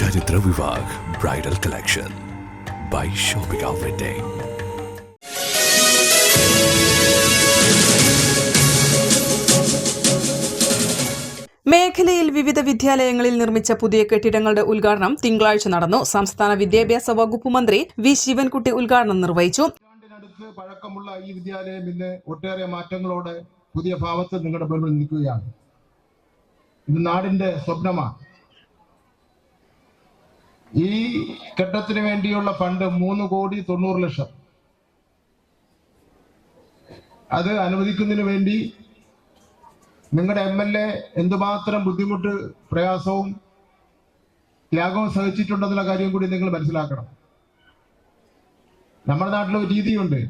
bridal collection. By shopping Wedding. മേഖലയിൽ വിവിധ വിദ്യാലയങ്ങളിൽ നിർമ്മിച്ച പുതിയ കെട്ടിടങ്ങളുടെ ഉദ്ഘാടനം തിങ്കളാഴ്ച നടന്നു. സംസ്ഥാന വിദ്യാഭ്യാസ വകുപ്പ് മന്ത്രി വി ശിവൻകുട്ടി ഉദ്ഘാടനം നിർവഹിച്ചു. പഴക്കമുള്ള ഈ വിദ്യാലയം ഇന്ന് ഒട്ടേറെ മാറ്റങ്ങളോടെ പുതിയ ഭാവത്തിൽ നിങ്ങളുടെ മുന്നിൽ നിൽക്കുകയാണ്. ഇത് നാടിന്റെ സ്വപ്നമാണ്. ഈ കെട്ടത്തിന് വേണ്ടിയുള്ള ഫണ്ട് മൂന്ന് കോടി തൊണ്ണൂറ് ലക്ഷം. അത് അനുവദിക്കുന്നതിന് വേണ്ടി നിങ്ങളുടെ എം എൽ എ എന്തുമാത്രം ബുദ്ധിമുട്ട് പ്രയാസവും ത്യാഗവും സഹിച്ചിട്ടുണ്ടെന്നുള്ള കാര്യം കൂടി നിങ്ങൾ മനസ്സിലാക്കണം. നമ്മുടെ നാട്ടിൽ ഒരു രീതിയുണ്ട്.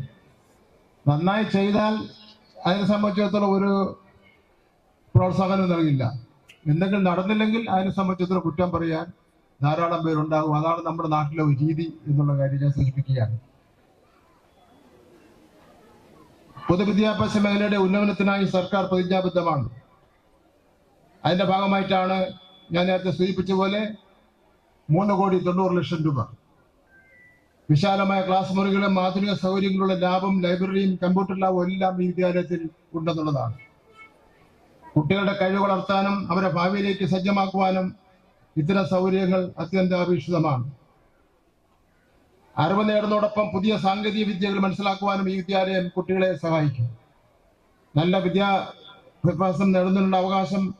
നന്നായി ചെയ്താൽ അതിനെ സംബന്ധിച്ചിടത്തോളം ഒരു പ്രോത്സാഹനം നൽകില്ല. എന്തെങ്കിലും നടന്നില്ലെങ്കിൽ അതിനെ സംബന്ധിച്ചിടത്തോളം കുറ്റം പറയാൻ ധാരാളം പേരുണ്ടാകും. അതാണ് നമ്മുടെ നാട്ടിലെ ഒരു രീതി എന്നുള്ള കാര്യം ഞാൻ സൂചിപ്പിക്കുകയാണ്. പൊതുവിദ്യാഭ്യാസ മേഖലയുടെ ഉന്നമനത്തിനായി സർക്കാർ പ്രതിജ്ഞാബദ്ധമാണ്. അതിന്റെ ഭാഗമായിട്ടാണ് ഞാൻ നേരത്തെ സൂചിപ്പിച്ച പോലെ മൂന്ന് കോടി തൊണ്ണൂറ് ലക്ഷം രൂപ. വിശാലമായ ക്ലാസ് മുറികളും ആധുനിക സൗകര്യങ്ങളുള്ള ലാബും ലൈബ്രറിയും കമ്പ്യൂട്ടർ ലാബും എല്ലാം ഈ വിദ്യാലയത്തിൽ ഉണ്ടെന്നുള്ളതാണ്. കുട്ടികളുടെ കഴിവ് വളർത്താനും അവരെ ഭാവിയിലേക്ക് സജ്ജമാക്കുവാനും ഇത്തരം സൗകര്യങ്ങൾ അത്യന്താപേക്ഷിതമാണ്. അറിവ് നേടുന്നതോടൊപ്പം പുതിയ സാങ്കേതിക വിദ്യകൾ മനസ്സിലാക്കുവാനും ഈ വിദ്യാലയം കുട്ടികളെ സഹായിക്കും. നല്ല വിദ്യാഭ്യാസം നേടുന്നതിനുള്ള അവകാശം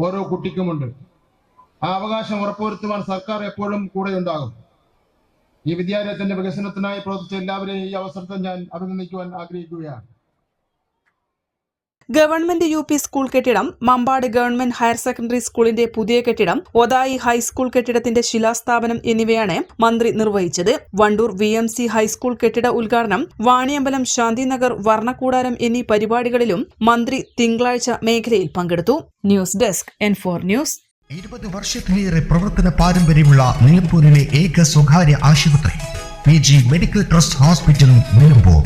ഓരോ കുട്ടിക്കുമുണ്ട്. ആ അവകാശം ഉറപ്പുവരുത്തുവാൻ സർക്കാർ എപ്പോഴും കൂടെ ഉണ്ടാകും ഈ വിദ്യാലയത്തിന്റെ വികസനത്തിനായി പ്രവർത്തിച്ച എല്ലാവരെയും ഈ അവസരത്തിൽ ഞാൻ അഭിനന്ദിക്കുവാൻ ആഗ്രഹിക്കുകയാണ്. ഗവൺമെന്റ് യു പി സ്കൂൾ കെട്ടിടം മമ്പാട് ഗവൺമെന്റ് ഹയർ സെക്കൻഡറി സ്കൂളിന്റെ പുതിയ കെട്ടിടം ഒതായി ഹൈസ്കൂൾ കെട്ടിടത്തിന്റെ ശിലാസ്ഥാപനം എന്നിവയാണ് മന്ത്രി നിർവഹിച്ചത്. Wandoor V M C high school കെട്ടിട ഉദ്ഘാടനം വാണിയമ്പലം ശാന്തിനഗർ വർണക്കൂടാരം എന്നീ പരിപാടികളിലും മന്ത്രി തിങ്കളാഴ്ച മേഖലയിൽ പങ്കെടുത്തു. News desk N four news. ഇരുപത് വർഷത്തിലേറെ പ്രവർത്തന പാരമ്പര്യമുള്ള നിലമ്പൂരിലെ ഏക സ്വകാര്യ ആശുപത്രി P G medical trust hospital Nilambur.